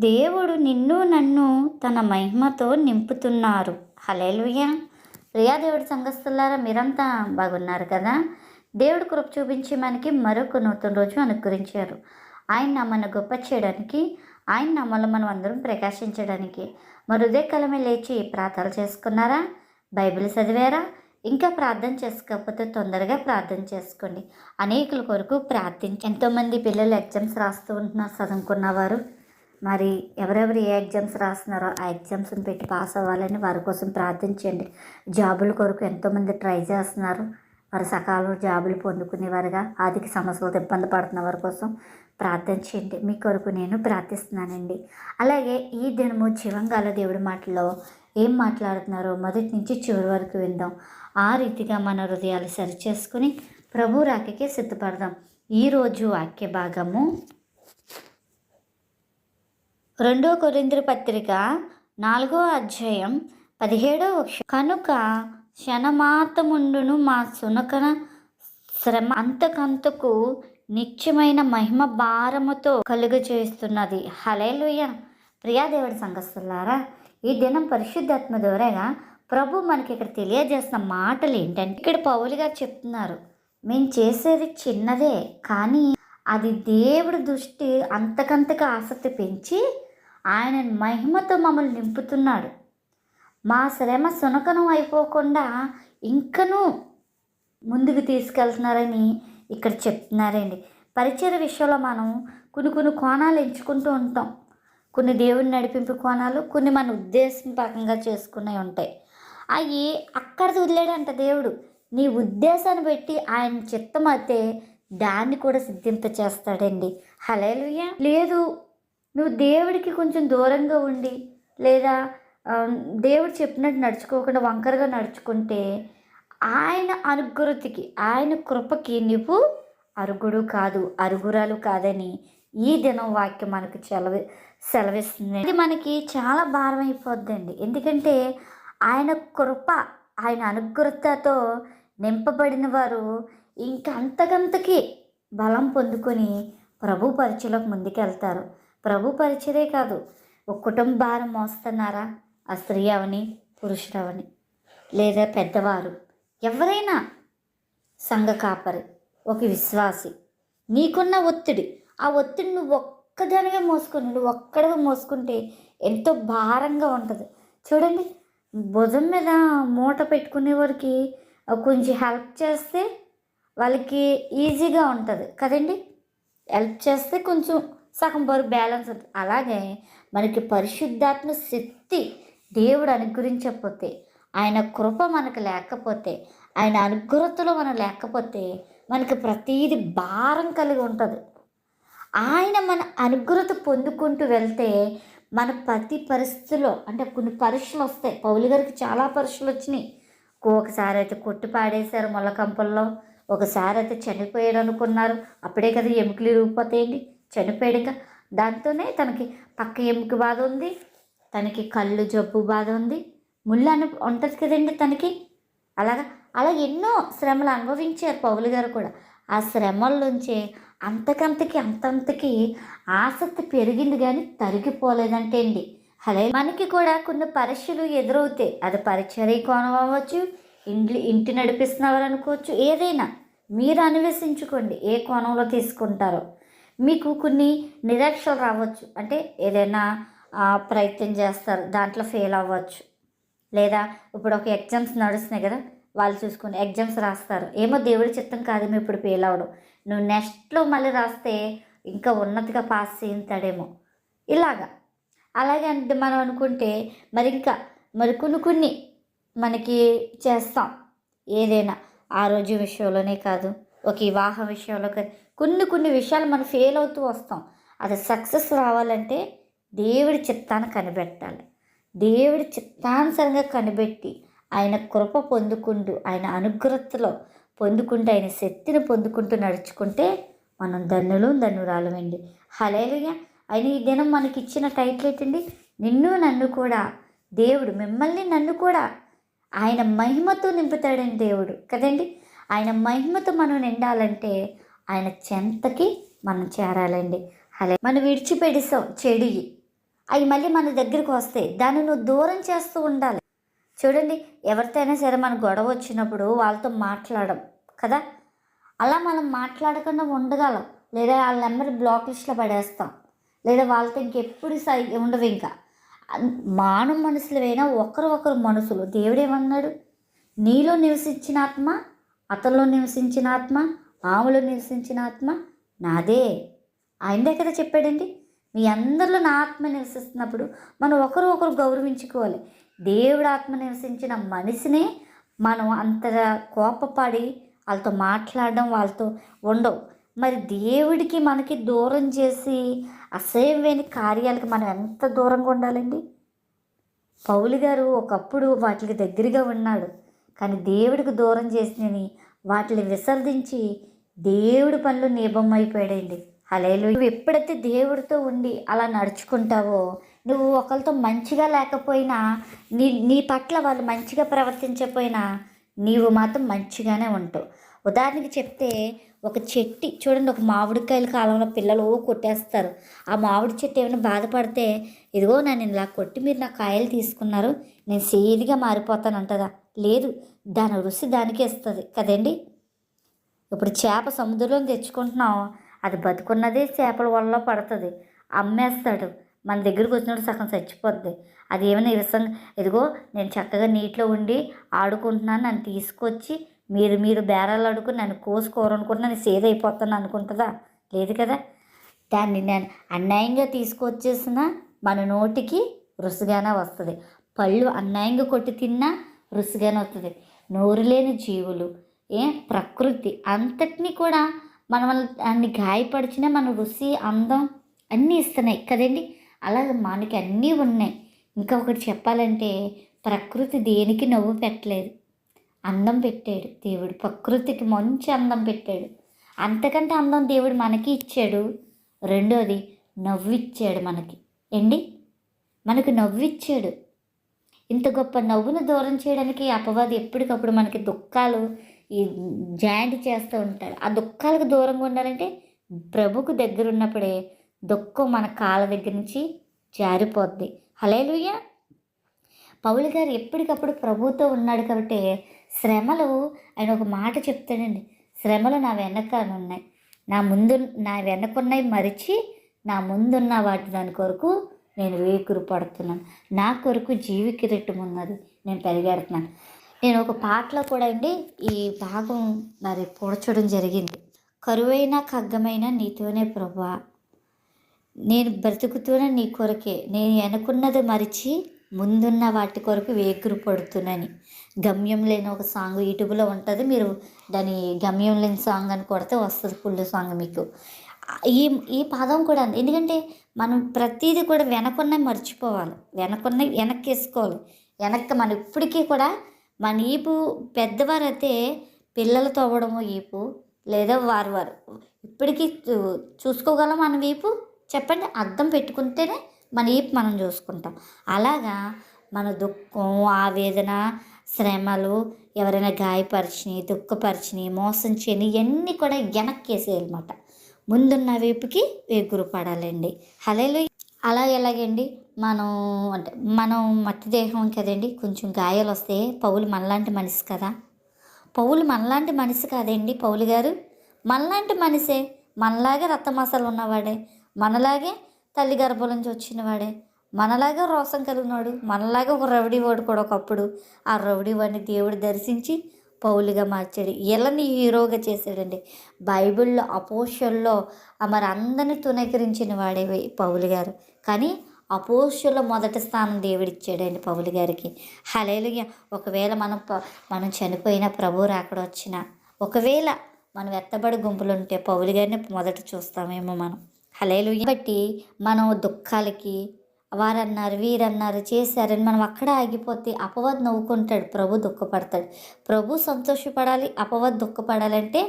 దేవుడు నిన్ను నన్ను తన మహిమతో నింపుతున్నారు. హలేలుయ్య ప్రియా దేవుడి సంఘస్థులారా మీరంతా బాగున్నారు కదా? దేవుడు కృప చూపించి మనకి మరొక నూతన రోజు అనుగ్రహించారు. ఆయన మన గొప్ప చేయడానికి ఆయన నమ్మలు మనం అందరం ప్రకాశించడానికి. మరి ఉదయకాలమే లేచి ప్రార్థన చేసుకున్నారా? బైబిల్ చదివారా? ఇంకా ప్రార్థన చేసుకోకపోతే తొందరగా ప్రార్థన చేసుకోండి. అనేకుల కొరకు ప్రార్థించి ఎంతోమంది పిల్లలు ఎగ్జామ్స్ రాస్తూ ఉంటున్నారు చదువుకున్నవారు. మరి ఎవరెవరు ఏ ఎగ్జామ్స్ రాస్తున్నారో ఆ ఎగ్జామ్స్ని పెట్టి పాస్ అవ్వాలని వారి కోసం ప్రార్థించండి జాబుల కొరకు ఎంతోమంది ట్రై చేస్తున్నారు. వారు సకాలంలో జాబులు పొందుకునేవారుగా ఆర్థిక సమస్యలతో ఇబ్బంది పడుతున్న వారి కోసం ప్రార్థించండి మీ కొరకు నేను ప్రార్థిస్తున్నానండి. అలాగే ఈ దినము చివంగాల దేవుడి మాటల్లో ఏం మాట్లాడుతున్నారో మొదటి నుంచి చివరి వరకు విందాం. ఆ రీతిగా మన హృదయాలు సరిచేసుకుని ప్రభు రాకకే సిద్ధపడదాం. ఈరోజు వాక్య భాగము రెండో కొరింద్ర పత్రిక నాలుగో అధ్యాయం పదిహేడో వక్షం కనుక క్షణమాతముండును మా సునకన శ్రమ అంతకంతకు నిత్యమైన మహిమ భారముతో కలుగ చేస్తున్నది హలేలుయ ప్రియాదేవుడి సంఘస్థులారా ఈ దినం పరిశుద్ధాత్మ ద్వారాగా ప్రభు మనకి ఇక్కడ తెలియజేస్తున్న మాటలు ఏంటంటే ఇక్కడ పౌలు గారు చెప్తున్నారు మేము చేసేది చిన్నదే కానీ అది దేవుడి దృష్టి అంతకంతకు ఆసక్తి పెంచి ఆయన మహిమతో మమ్మల్ని నింపుతున్నాడు. మా శ్రమ సునకనం అయిపోకుండా ఇంకనూ ముందుకు తీసుకెళ్తున్నారని ఇక్కడ చెప్తున్నారండి. పరిచయ విషయంలో మనం కొన్ని కొన్ని కోణాలు ఎంచుకుంటూ ఉంటాం. కొన్ని దేవుని నడిపింపు కోణాలు కొన్ని మన ఉద్దేశం పకంగా చేసుకునే ఉంటాయి. అవి అక్కడ వదిలేడంట దేవుడు. నీ ఉద్దేశాన్ని బట్టి ఆయన చిత్తం అయితే దాన్ని కూడా సిద్ధింప చేస్తాడండి హలేలుయ్య లేదు నువ్వు దేవుడికి కొంచెం దూరంగా ఉండి లేదా దేవుడు చెప్పినట్టు నడుచుకోకుండా వంకరగా నడుచుకుంటే ఆయన అనుగ్రతికి ఆయన కృపకి నువ్వు అరుగుడు కాదు అరుగురాలు కాదని ఈ దినం వాక్యం మనకు సెలవి సెలవిస్తుంది. ఇది మనకి చాలా భారం అయిపోద్దండి ఎందుకంటే ఆయన కృప ఆయన అనుగ్రతతో నింపబడిన వారు ఇంకంతకంతకి బలం పొందుకొని ప్రభు పరిచయలోకి ముందుకెళ్తారు. ప్రభు పరిచయే కాదు. ఒక కుటుంబ భారం మోస్తున్నారా? ఆ స్త్రీ అవని పురుషుడవని లేదా పెద్దవారు? ఎవరైనా సంఘ కాపరి ఒక విశ్వాసి నీకున్న ఒత్తిడి ఆ ఒత్తిడి నువ్వు ఒక్కదానిగా మోసుకుని నువ్వు ఒక్కడిగా మోసుకుంటే ఎంతో భారంగా ఉంటుంది. చూడండి భుజం మీద మూట పెట్టుకునే వారికి కొంచెం హెల్ప్ చేస్తే వాళ్ళకి ఈజీగా ఉంటుంది. కదండి? హెల్ప్ చేస్తే కొంచెం సగం బరువు బ్యాలెన్స్ ఉంటుంది. అలాగే మనకి పరిశుద్ధాత్మ శక్తి దేవుడు అనుగ్రహించకపోతే ఆయన కృప మనకు లేకపోతే ఆయన అనుగ్రహతలో మనం లేకపోతే మనకి ప్రతీది భారం కలిగి ఉంటుంది. ఆయన మన అనుగ్రహత పొందుకుంటూ వెళ్తే మన ప్రతి పరిస్థితిలో అంటే కొన్ని పరీక్షలు వస్తాయి. పౌలు గారికి చాలా పరీక్షలు వచ్చినాయి. ఒకసారి అయితే కొట్టి పాడేశారు మొలకంపల్లో ఒకసారి అయితే చనిపోయాడు అనుకున్నారు. అప్పుడే కదా ఎముకలు విరిగిపోతాయండి చనిపోయాడు దాంతోనే తనకి పక్క ఎముక బాధ ఉంది తనకి కళ్ళు జబ్బు బాధ ఉంది. ముళ్ళు అని ఉంటుంది కదండి తనకి. అలాగా అలా ఎన్నో శ్రమలు అనుభవించారు పౌలు గారు కూడా. ఆ శ్రమల్లోంచే అంతకంతకి అంతంతకి ఆసక్తి పెరిగింది కానీ తరిగిపోలేదంటే అండి. అలా మనకి కూడా కొన్ని పరీక్షలు ఎదురవుతాయి. అది పరిచర్య కోణం అవ్వచ్చు ఇంటి ఇంటి నడిపిస్తున్నవారు అనుకోవచ్చు ఏదైనా మీరు అన్వేషించుకోండి ఏ కోణంలో తీసుకుంటారో. మీకు కొన్ని నిరాక్షలు రావచ్చు. అంటే ఏదైనా ప్రయత్నం చేస్తారు. దాంట్లో ఫెయిల్ అవ్వచ్చు. లేదా ఇప్పుడు ఒక ఎగ్జామ్స్ నడుస్తున్నాయి కదా వాళ్ళు చూసుకుని ఎగ్జామ్స్ రాస్తారు. ఏమో దేవుడి చిత్తం కాదేమో ఇప్పుడు ఫెయిల్ అవ్వడం. నువ్వు నెక్స్ట్లో మళ్ళీ రాస్తే ఇంకా ఉన్నతిగా పాస్ చేయించాడేమో. ఇలాగా. అలాగే అంటే మనం అనుకుంటే మరి ఇంకా మరి కొన్ని కొన్ని మనకి చేస్తాం. ఏదైనా ఆరోగ్య విషయంలోనే కాదు ఒక వివాహ విషయంలో కాదు. కొన్ని కొన్ని విషయాలు మనం ఫెయిల్ అవుతూ వస్తాం. అది సక్సెస్ రావాలంటే దేవుడి చిత్తాన్ని కనిపెట్టాలి. దేవుడి చిత్తానుసరంగా కనిపెట్టి ఆయన కృప పొందుకుంటూ ఆయన అనుగ్రతలో పొందుకుంటూ ఆయన శక్తిని పొందుకుంటూ నడుచుకుంటే మనం ధన్యులు ధన్యురాలమండి. హలేలుయ ఆయన ఈ దినం మనకి ఇచ్చిన టైటిల్ ఏంటండి? నిన్ను నన్ను కూడా. దేవుడు మిమ్మల్ని నన్ను కూడా. ఆయన మహిమతో నింపుతాడని దేవుడు. కదండి? ఆయన మహిమతో మనం నిండాలంటే ఆయన చెంతకి మనం చేరాలండి. అలా మనం విడిచిపెడిసాం చెడు అవి మళ్ళీ మన దగ్గరికి వస్తాయి దాన్ని నువ్వు దూరం చేస్తూ ఉండాలి. చూడండి ఎవరితో అయినా సరే మన గొడవ వచ్చినప్పుడు వాళ్ళతో మాట్లాడడం కదా? అలా మనం మాట్లాడకుండా ఉండగలం. లేదా వాళ్ళ నెంబర్ బ్లాక్ లిస్ట్లో పడేస్తాం. లేదా వాళ్ళతో ఇంకెప్పుడు సై ఉండవు ఇంకా. మానవ మనుషులైనా ఒకరు ఒకరు మనుషులు దేవుడేమన్నాడు? నీలో నివసించిన ఆత్మ అతనిలో నివసించిన ఆత్మ ఆమెలో నివసించిన ఆత్మ నాదే. ఆయనదే కదా చెప్పాడండి మీ అందరిలో నా ఆత్మ నివసిస్తున్నప్పుడు మనం ఒకరు ఒకరు గౌరవించుకోవాలి. దేవుడు ఆత్మ నివసించిన మనిషినే మనం అంతగా కోపపడి వాళ్ళతో మాట్లాడడం వాళ్ళతో ఉండవు. మరి దేవుడికి మనకి దూరం చేసి అసహ్యమైన కార్యాలకు మనం ఎంత దూరంగా ఉండాలండి? పౌలు గారు ఒకప్పుడు వాటికి దగ్గరగా ఉన్నాడు కానీ దేవుడికి దూరం చేసినని వాటిని విసర్జించి దేవుడి పనులు నియమమైపోయాడండి. హలేలు నువ్వు ఎప్పుడైతే దేవుడితో ఉండి అలా నడుచుకుంటావో నువ్వు ఒకరితో మంచిగా లేకపోయినా నీ నీ పట్ల వాళ్ళు మంచిగా ప్రవర్తించకపోయినా నీవు మాత్రం మంచిగానే ఉంటావు. ఉదాహరణకి చెప్తే ఒక చెట్టి చూడండి ఒక మామిడికాయల కాలంలో పిల్లలు కొట్టేస్తారు. ఆ మామిడి చెట్టు ఏమైనా బాధపడితే ఇదిగో నన్ను ఇలా కొట్టి మీరు నా కాయలు తీసుకున్నారు నేను సీదిగా మారిపోతాను అంటదా లేదు దాని రుచి దానికే ఇస్తుంది కదండి? ఇప్పుడు చేప సముద్రంలో తెచ్చుకుంటున్నాం. అది బతుకున్నదే చేపల వల్ల పడుతుంది. అమ్మేస్తాడు. మన దగ్గరికి వచ్చినప్పుడు సగం చచ్చిపోద్ది. అది ఏమైనా ఇరసం ఇదిగో నేను చక్కగా నీటిలో ఉండి ఆడుకుంటున్నాను. నన్ను తీసుకొచ్చి మీరు మీరు బేరాలు అడుగు నన్ను కోసుకోరనుకుంటున్నా. నేను సేద అయిపోతాను అనుకుంటుందా? లేదు కదా? దాన్ని నేను అన్యాయంగా తీసుకొచ్చేసిన మన నోటికి రుసుగానే వస్తుంది. పళ్ళు అన్యాయంగా కొట్టి తిన్నా రుసిగానే వస్తుంది. నోరు లేని జీవులు. ఏ? ప్రకృతి. అంతటినీ కూడా మన అన్ని గాయపరిచినా మన రుచి అందం అన్నీ ఇస్తున్నాయి. కదండి? అలాగే మనకి అన్నీ ఉన్నాయి. ఇంకా ఒకటి చెప్పాలంటే ప్రకృతి దేనికి నవ్వు పెట్టలేదు. అందం పెట్టాడు దేవుడు. ప్రకృతికి మంచి అందం పెట్టాడు. అంతకంటే అందం దేవుడు మనకి ఇచ్చాడు. రెండోది నవ్విచ్చాడు మనకి. ఏండి మనకు నవ్విచ్చాడు ఇంత గొప్ప నవ్వును దూరం చేయడానికి అపవాది ఎప్పటికప్పుడు మనకి దుఃఖాలు ఈ జాయింట్ చేస్తూ ఉంటారు ఆ దుఃఖాలకు దూరంగా ఉండాలంటే ప్రభుకు దగ్గర ఉన్నప్పుడే దుఃఖం మన కాళ్ళ దగ్గర నుంచి జారిపోద్ది. హలేలుయ్య పౌలు గారు ఎప్పటికప్పుడు ప్రభుతో ఉన్నాడు కాబట్టి శ్రమలు ఆయన ఒక మాట చెప్తాడండి. శ్రమలు నా వెనకాల ఉన్నాయి నా ముందు నా వెనకున్నవి మరిచి నా ముందున్న వాటి దాని కొరకు నేను వేకురు పడుతున్నాను. నా కొరకు జీవికి కిరీటం ఉన్నది నేను పరిగెడుతున్నాను. నేను ఒక పాటలో కూడా అండి ఈ భాగం మరి పూడ్చడం జరిగింది. కరువైన ఖగ్గమైన నీతోనే ప్రభా. నేను బ్రతుకుతూనే నీ కొరకే నేను వెనుకున్నది మరిచి ముందున్న వాటి కొరకు వేగురు పడుతున్నాని. గమ్యం లేని ఒక సాంగ్ యూట్యూబ్లో ఉంటుంది మీరు దాని గమ్యం లేని సాంగ్ అని కొడితే వస్తుంది ఫుల్ సాంగ్ మీకు. ఈ ఈ పదం కూడా ఎందుకంటే మనం ప్రతిదీ కూడా వెనకున్న మర్చిపోవాలి వెనకున్న వెనక్కి వేసుకోవాలి వెనక్కి మనం ఇప్పటికీ కూడా మన ఈపు పెద్దవారైతే పిల్లలు తవ్వడము ఈపు లేదా వారు వారు. ఇప్పటికీ చూ- చూసుకోగలం మన వీపు చెప్పండి అర్థం పెట్టుకుంటేనే మన ఈపు మనం చూసుకుంటాం. అలాగా మన దుఃఖం ఆవేదన శ్రమలు ఎవరైనా గాయపరిచినాయి దుఃఖపరిచినాయి మోసం చేయని ఇవన్నీ కూడా వెనక్కి వేసేయాలన్నమాట ముందున్న వైపుకి వేగురు పడాలండి హలేలు అలా ఎలాగండి? మనం అంటే మనం మట్టి దేహం కదండి కొంచెం గాయాలు వస్తే పౌలు మనలాంటి మనిషి కదా. పౌలు మనలాంటి మనిషి కాదండి పౌలు గారు. మనలాంటి మనిషే మనలాగే రక్తమాసాలు ఉన్నవాడే మనలాగే తల్లి గర్భం నుంచి వచ్చిన వాడే మనలాగే రోసం కలిగినాడు మనలాగే ఒక రవిడి వాడు కూడా ఒకప్పుడు. ఆ రవిడి వాడిని దేవుడు దర్శించి పౌలుగా మార్చాడు. ఇళ్ళని హీరోగా చేశాడండి. బైబిల్లో అపోషల్లో మరి అందరిని తునకరించిన వాడే పౌలు గారు. కానీ అపోషల్లో మొదటి స్థానం దేవుడిచ్చాడండి పౌలు గారికి. హలేలుగా ఒకవేళ మనం మనం చనిపోయిన ప్రభు రాకడ వచ్చిన ఒకవేళ మనం ఎత్తబడి గుంపులు ఉంటే పౌలు గారిని మొదట చూస్తామేమో మనం. హలేలు బట్టి మనం దుఃఖాలకి వారన్నారు వీరన్నారు చేశారని మనం అక్కడ ఆగిపోతే అపవాద్ నవ్వుకుంటాడు ప్రభు దుఃఖపడతాడు. ప్రభు సంతోషపడాలి అపవాద్ దుఃఖపడాలంటే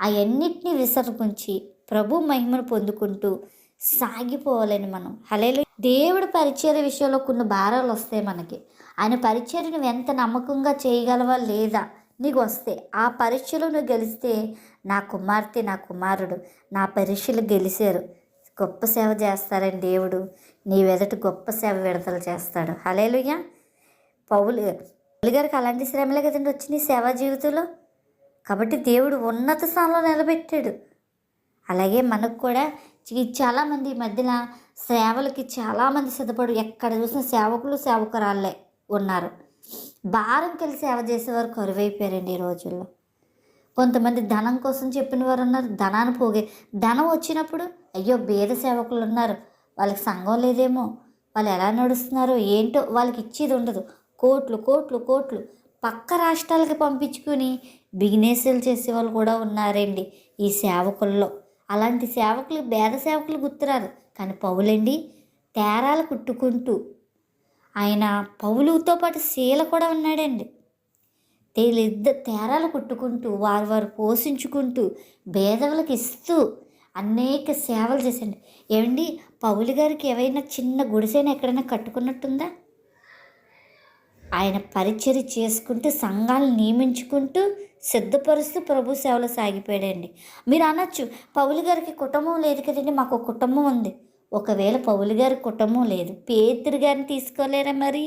అవన్నిటిని విసర్జించి ప్రభు మహిమను పొందుకుంటూ సాగిపోవాలని మనం. హలేలు దేవుడు పరిచయ విషయంలో కొన్ని భారాలు వస్తాయి మనకి. ఆయన పరిచయం నువ్వు ఎంత నమ్మకంగా చేయగలవా లేదా నీకు వస్తే ఆ పరీక్షలో నువ్వు గెలిస్తే నా కుమార్తె నా కుమారుడు నా పరీక్షలు గెలిచారు గొప్ప సేవ చేస్తారని దేవుడు నీ వెదట గొప్ప సేవ విడుదల చేస్తాడు. హలేలుయ్య పౌలు పౌలు గారికి అలాంటి శ్రమలే కదండి వచ్చినాయి సేవా జీవితంలో? కాబట్టి దేవుడు ఉన్నత స్థానంలో నిలబెట్టాడు. అలాగే మనకు కూడా చాలామంది ఈ మధ్యన సేవలకి చాలామంది సిద్ధపడు ఎక్కడ చూసిన సేవకులు సేవకురాళ్ళే ఉన్నారు. భారం కలిసి సేవ చేసేవారు కరువైపోయారండి ఈ రోజుల్లో. కొంతమంది ధనం కోసం చెప్పిన వారు ఉన్నారు ధనాన్ని పోగే ధనం వచ్చినప్పుడు అయ్యో బేద సేవకులు ఉన్నారు వాళ్ళకి సంఘం లేదేమో వాళ్ళు ఎలా నడుస్తున్నారో ఏంటో వాళ్ళకి ఇచ్చేది ఉండదు. కోట్లు కోట్లు కోట్లు. పక్క రాష్ట్రాలకి పంపించుకుని బిజినెస్లు చేసే వాళ్ళు కూడా ఉన్నారండి ఈ సేవకుల్లో. అలాంటి సేవకులు భేద సేవకులు గుర్తురారు కానీ పౌలండి తేరాలు కుట్టుకుంటూ ఆయన పౌలుతో పాటు శీల కూడా ఉన్నాడండి. తేలిద్ద తేరాలు కుట్టుకుంటూ వారు వారు పోషించుకుంటూ భేదవులకు ఇస్తూ అనేక సేవలు చేసండి ఏమండి పౌలు గారికి ఏవైనా చిన్న గుడిసైనా ఎక్కడైనా కట్టుకున్నట్టుందా? ఆయన పరిచర్య చేసుకుంటూ సంఘాలను నియమించుకుంటూ సిద్ధపరుస్తూ ప్రభు సేవలో సాగిపోయాడండి. మీరు అనొచ్చు పౌలు గారికి కుటుంబం లేదు కదండి మాకు కుటుంబం ఉంది. ఒకవేళ పౌలు గారి కుటుంబం లేదు పేతురు గారిని తీసుకోలేరా మరి?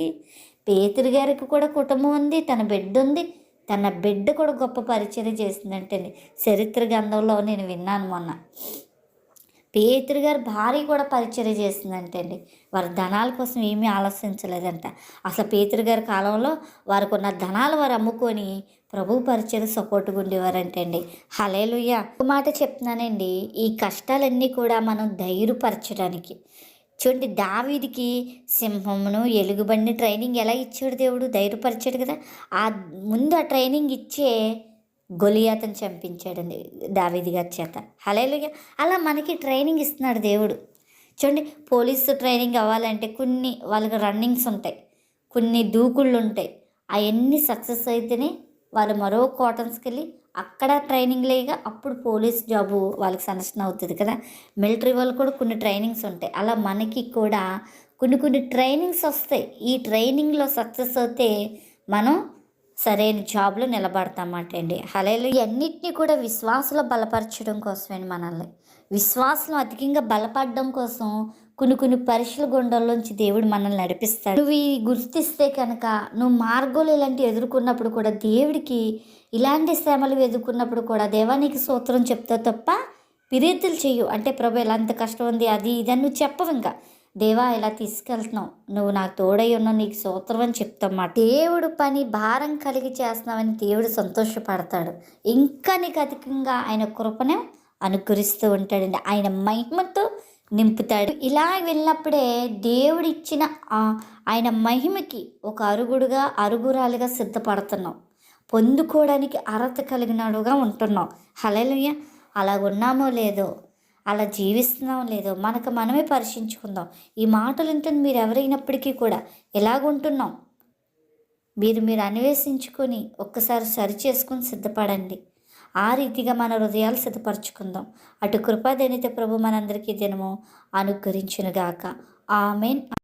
పేతురు గారికి కూడా కుటుంబం ఉంది తన బిడ్డ ఉంది. తన బిడ్డ కూడా గొప్ప పరిచయం చేసిందంటండి చరిత్ర గ్రంథంలో నేను విన్నాను మొన్న. పేతురు గారు భార్య కూడా పరిచయం చేసిందంటండి వారి ధనాల కోసం ఏమీ ఆలోచించలేదంట. అసలు పేతురు గారి కాలంలో వారికి ఉన్న ధనాలు వారు అమ్ముకొని ప్రభు పరిచయం సపోర్ట్గా ఉండేవారంటండి హలేలుయ్య ఒక మాట చెప్తున్నానండి ఈ కష్టాలన్నీ కూడా మనం ధైర్యపరచడానికి. చూడండి దావీదికి సింహమును ఎలుగుబండి ట్రైనింగ్ ఎలా ఇచ్చాడు దేవుడు? ధైర్యపరిచాడు కదా. ఆ ముందు ఆ ట్రైనింగ్ ఇచ్చే గొలియాతను చంపించాడండి దావీది గారి చేత. హలేలుగా అలా మనకి ట్రైనింగ్ ఇస్తున్నాడు దేవుడు. చూడండి పోలీసు ట్రైనింగ్ అవ్వాలంటే కొన్ని వాళ్ళకి రన్నింగ్స్ ఉంటాయి కొన్ని దూకుళ్ళు ఉంటాయి. అవన్నీ సక్సెస్ అయితేనే వాళ్ళు మరో క్వార్టర్స్కి వెళ్ళి అక్కడ ట్రైనింగ్ లేగా అప్పుడు పోలీస్ జాబు వాళ్ళకి సెలక్షన్ అవుతుంది కదా. మిలిటరీ వాళ్ళు కూడా కొన్ని ట్రైనింగ్స్ ఉంటాయి. అలా మనకి కూడా కొన్ని కొన్ని ట్రైనింగ్స్ వస్తాయి. ఈ ట్రైనింగ్లో సక్సెస్ అయితే మనం సరైన జాబ్లో నిలబడతామాట అండి. హలేలు అన్నిటినీ కూడా విశ్వాసంలో బలపరచడం కోసమే మనల్ని. విశ్వాసం అధికంగా బలపడడం కోసం కొన్ని కొన్ని పరీక్షల గుండంలోంచి దేవుడు మనల్ని నడిపిస్తాడు. నువ్వు ఈ గుర్తిస్తే కనుక నువ్వు మార్గోలు ఇలాంటివి ఎదుర్కొన్నప్పుడు కూడా దేవుడికి ఇలాంటి శ్రమలు ఎదుర్కొన్నప్పుడు కూడా దేవానికి సూత్రం చెప్తావు తప్ప ఫిర్యాదులు చెయ్యు అంటే ప్రభు ఎలా అంత కష్టం ఉంది? అది ఇదని నువ్వు చెప్పవు ఇంకా. దేవా ఇలా తీసుకెళ్తున్నావు. నువ్వు నాకు తోడై ఉన్నావు నీకు సూత్రం అని చెప్తామా దేవుడు పని భారం కలిగి చేస్తున్నావని దేవుడు సంతోషపడతాడు. ఇంకా నీకు అధికంగా ఆయన కృపను అనుకరిస్తూ ఉంటాడండి. ఆయన మహిమతో నింపుతాడు. ఇలా వెళ్ళినప్పుడే దేవుడిచ్చిన ఆయన మహిమకి ఒక అరుగుడుగా అరుగురాలుగా సిద్ధపడుతున్నాం. పొందుకోవడానికి అర్హత కలిగినడుగా ఉంటున్నాం. హలలుయ అలా ఉన్నామో లేదో అలా జీవిస్తున్నామో లేదో మనకు మనమే పరీక్షించుకుందాం ఈ మాటలు వింటున్న మీరు ఎవరైనప్పటికీ కూడా ఎలాగుంటున్నాం? మీరు మీరు అన్వేషించుకొని ఒక్కసారి సరి చేసుకొని సిద్ధపడండి. ఆ రీతిగా మన హృదయాలు సిద్ధపరచుకుందాం. అటు కృపాదనిత ప్రభు మనందరికీ దినము అనుగ్రహించునుగాక. ఆమెన్.